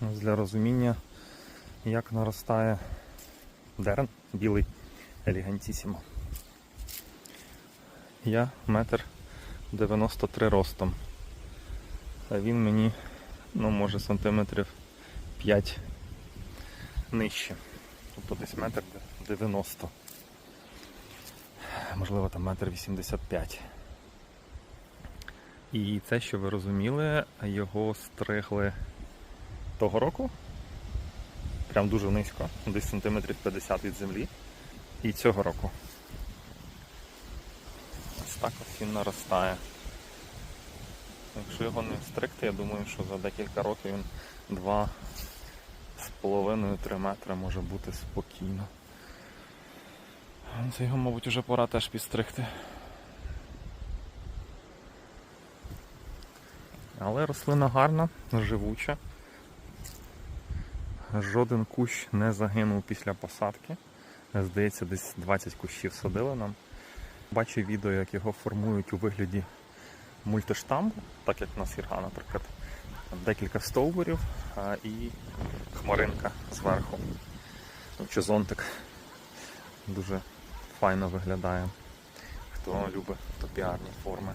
Для розуміння, як наростає дерен білий елегантісімо. Я метр 93 ростом. А він мені, ну, може, сантиметрів 5 нижче. Тобто десь метр 90. Можливо, там метр 85. І це, що ви розуміли, його стригли того року. Прям дуже низько, десь сантиметрів 50 від землі. І цього року. Ось так ось він наростає. Якщо його не стригти, я думаю, що за декілька років він 2,5-3 метри може бути спокійно. Це його, мабуть, уже пора теж підстригти. Але рослина гарна, живуча. Жоден кущ не загинув після посадки. Здається, десь 20 кущів садили нам. Бачив відео, як його формують у вигляді мультиштамбу, так як у нас ірга, наприклад. Декілька стовбурів і хмаринка зверху. Ну, Чи зонтик. Дуже файно виглядає. Хто любить топіарні форми.